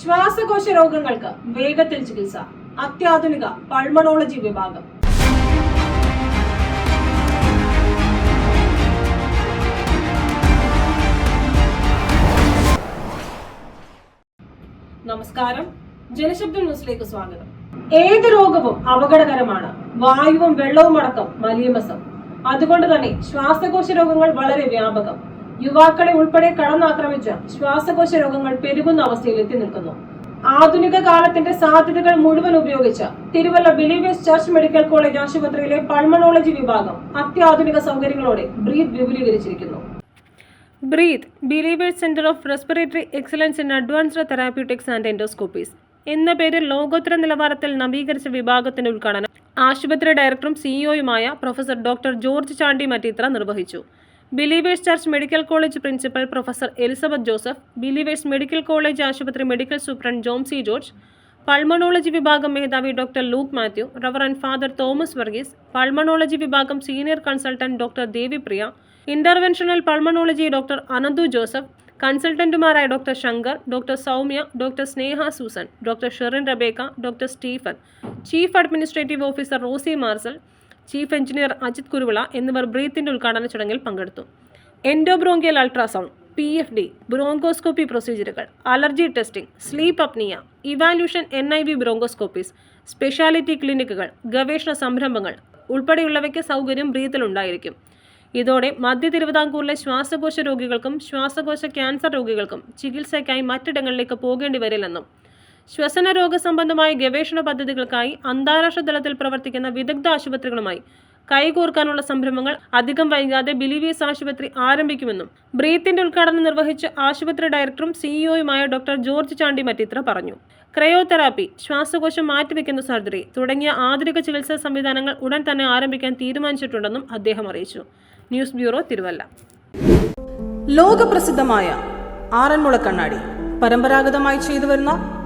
ശ്വാസകോശ രോഗങ്ങൾക്ക് വേഗത്തിൽ ചികിത്സ അത്യാധുനിക പൾമണോളജി വിഭാഗം. നമസ്കാരം. ജനശബ്ദ ന്യൂസിലേക്ക് സ്വാഗതം. ഏത് രോഗവും അപകടകരമാണ്. വായുവും വെള്ളവും അടക്കം മലീമസം അതുകൊണ്ട് തന്നെ ശ്വാസകോശ രോഗങ്ങൾ വളരെ വ്യാപകം. യുവാക്കളെ ഉൾപ്പെടെ കടന്നാക്രമിച്ച ശ്വാസകോശ രോഗങ്ങൾ പെരുകുന്ന അവസ്ഥയിൽ എത്തി നിൽക്കുന്നു. ആധുനിക കാലത്തിന്റെ സാധ്യതകൾ മുഴുവൻ ഉപയോഗിച്ച് Thiruvalla believers church medical college ആശുപത്രിയിലെ പൾമണോളജി വിഭാഗം അത്യാധുനിക സൗകര്യങ്ങളോടെ breath വിപുലീകരിച്ചിരിക്കുന്നു. Breath believers centre of respiratory excellence in advanced therapeutics and endoscopies എന്ന പേരിൽ ലോകോത്തര നിലവാരത്തിൽ നവീകരിച്ച വിഭാഗത്തിന്റെ ഉദ്ഘാടനം ആശുപത്രി ഡയറക്ടറും സിഇഒയുമായ professor doctor George Chandy Mattethra നിർവഹിച്ചു. Believers Church medical college principal professor Elizabeth Joseph Believers medical college ആശുപത്രി medical superintendent Jomsy George pulmonology വിഭാഗം മേധാവി doctor Luke Mathew reverend father Thomas Varghese pulmonology വിഭാഗം senior consultant doctor Devipriya interventional pulmonology doctor Ananthu Joseph കൺസൾട്ടന്റുമാരായ doctor Shankar doctor Soumya doctor Sneha Susan doctor Sherin Rebecca doctor Stephen chief administrative officer Rosy Marcel chief engineer Ajith Kuruvila എന്നിവർ ബ്രീത്തിന്റെ ഉദ്ഘാടന ചടങ്ങിൽ പങ്കെടുത്തു. Endobronchial ultrasound P F T bronchoscopy പ്രൊസീജിയറുകൾ allergy testing sleep apnoea evaluation N I V bronchoscopies speciality ക്ലിനിക്കുകൾ ഗവേഷണ സംരംഭങ്ങൾ ഉൾപ്പെടെയുള്ളവയ്ക്ക് സൗകര്യം ബ്രീത്തിലുണ്ടായിരിക്കും ഇതോടെ മധ്യ തിരുവിതാംകൂറിലെ ശ്വാസകോശ രോഗികൾക്കും ശ്വാസകോശ ക്യാൻസർ രോഗികൾക്കും ചികിത്സയ്ക്കായി മറ്റിടങ്ങളിലേക്ക് പോകേണ്ടി വരില്ലെന്നും ശ്വസന രോഗ സംബന്ധമായ ഗവേഷണ പദ്ധതികൾക്കായി അന്താരാഷ്ട്ര തലത്തിൽ പ്രവർത്തിക്കുന്ന വിദഗ്ധ ആശുപത്രികളുമായി കൈകോർക്കാനുള്ള സംരംഭങ്ങൾ അധികം വൈകാതെ ബിലിവിയസ് ആശുപത്രി ആരംഭിക്കുമെന്നും ബ്രീത്തിന്റെ ഉദ്ഘാടനം നിർവഹിച്ച ആശുപത്രി ഡയറക്ടറും സിഇഒയുമായ ഡോക്ടർ ജോർജ് ചാണ്ടി മറ്റിത്ര പറഞ്ഞു. ക്രയോതെറാപ്പി ശ്വാസകോശം മാറ്റിവെക്കുന്ന സർജറി തുടങ്ങിയ ആധുനിക ചികിത്സാ സംവിധാനങ്ങൾ ഉടൻ തന്നെ ആരംഭിക്കാൻ തീരുമാനിച്ചിട്ടുണ്ടെന്നും അദ്ദേഹം അറിയിച്ചു. News bureau Thiruvalla. ലോകപ്രസിദ്ധമായ ആറന്മുള കണ്ണാടി പരമ്പരാഗതമായി ചെയ്തു വരുന്ന